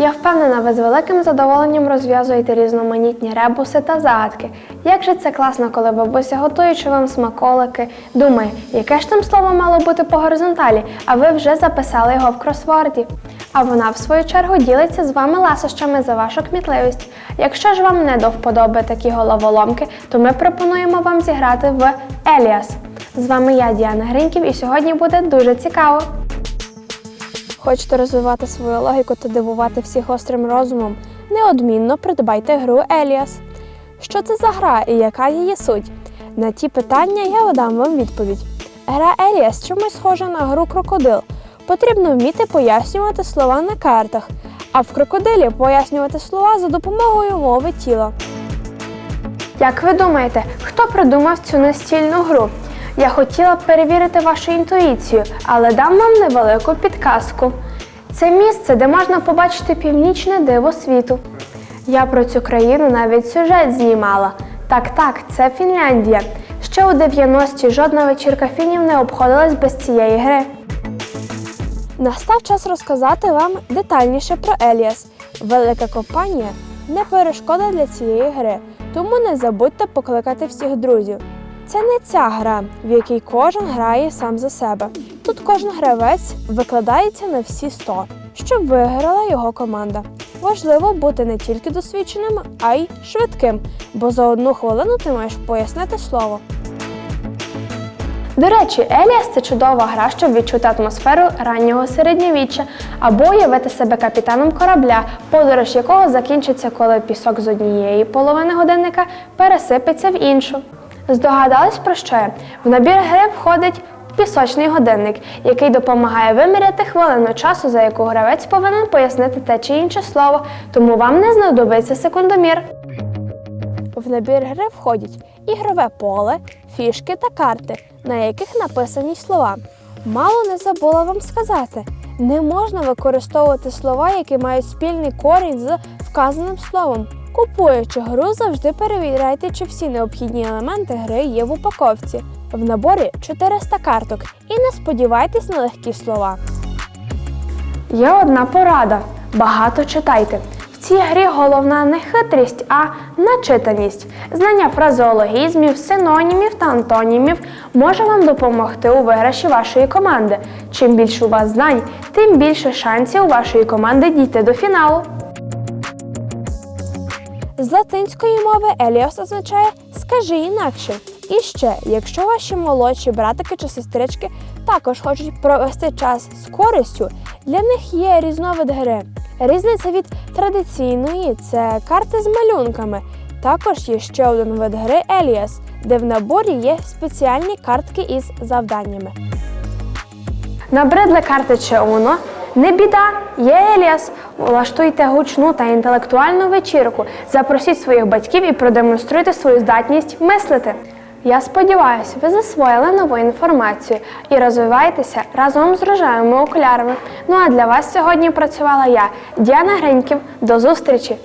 Я впевнена, ви з великим задоволенням розв'язуєте різноманітні ребуси та загадки. Як же це класно, коли бабуся готуючи вам смаколики, думає, яке ж там слово мало бути по горизонталі, а ви вже записали його в кросворді. А вона, в свою чергу, ділиться з вами ласощами за вашу кмітливість. Якщо ж вам не до вподоби такі головоломки, то ми пропонуємо вам зіграти в Еліас. З вами я, Діана Гриньків, і сьогодні буде дуже цікаво. Хочете розвивати свою логіку та дивувати всіх острим розумом? Неодмінно придбайте гру Еліас. Що це за гра і яка її суть? На ті питання я дам вам відповідь. Гра Еліас чомусь схожа на гру крокодил. Потрібно вміти пояснювати слова на картах, а в крокодилі пояснювати слова за допомогою мови тіла. Як ви думаєте, хто придумав цю настільну гру? Я хотіла б перевірити вашу інтуїцію, але дам вам невелику підказку. Це місце, де можна побачити північне диво світу. Я про цю країну навіть сюжет знімала. Так, так, це Фінляндія. Ще у 90-ті жодна вечірка фінів не обходилась без цієї гри. Настав час розказати вам детальніше про Еліас. Велика компанія не перешкода для цієї гри, тому не забудьте покликати всіх друзів. Це не ця гра, в якій кожен грає сам за себе. Тут кожен гравець викладається на всі 100, щоб виграла його команда. Важливо бути не тільки досвідченим, а й швидким, бо за одну хвилину ти маєш пояснити слово. До речі, Еліас це чудова гра, щоб відчути атмосферу раннього середньовіччя або уявити себе капітаном корабля, подорож якого закінчиться, коли пісок з однієї половини годинника пересипеться в іншу. Здогадались про що я? В набір гри входить пісочний годинник, який допомагає виміряти хвилину часу, за яку гравець повинен пояснити те чи інше слово, тому вам не знадобиться секундомір. В набір гри входять ігрове поле, фішки та карти, на яких написані слова. Мало не забула вам сказати. Не можна використовувати слова, які мають спільний корінь з вказаним словом. Купуючи гру, завжди перевіряйте, чи всі необхідні елементи гри є в упаковці. В наборі 400 карток і не сподівайтесь на легкі слова. Є одна порада: багато читайте. В цій грі головна не хитрість, а начитаність. Знання фразеологізмів, синонімів та антонімів може вам допомогти у виграші вашої команди. Чим більше у вас знань, тим більше шансів у вашої команди дійти до фіналу. З латинської мови Еліос означає скажи інакше. І ще, якщо ваші молодші братики чи сестрички також хочуть провести час з користю, для них є різновид гри. Різниця від традиційної це карти з малюнками. Також є ще один вид гри Еліас, де в наборі є спеціальні картки із завданнями. Набридли карти чи Уно? Не біда, є Еліас. Влаштуйте гучну та інтелектуальну вечірку. Запросіть своїх батьків і продемонструйте свою здатність мислити. Я сподіваюся, ви засвоїли нову інформацію і розвиваєтеся разом з рожевими окулярами. Ну а для вас сьогодні працювала я, Діана Гриньків. До зустрічі!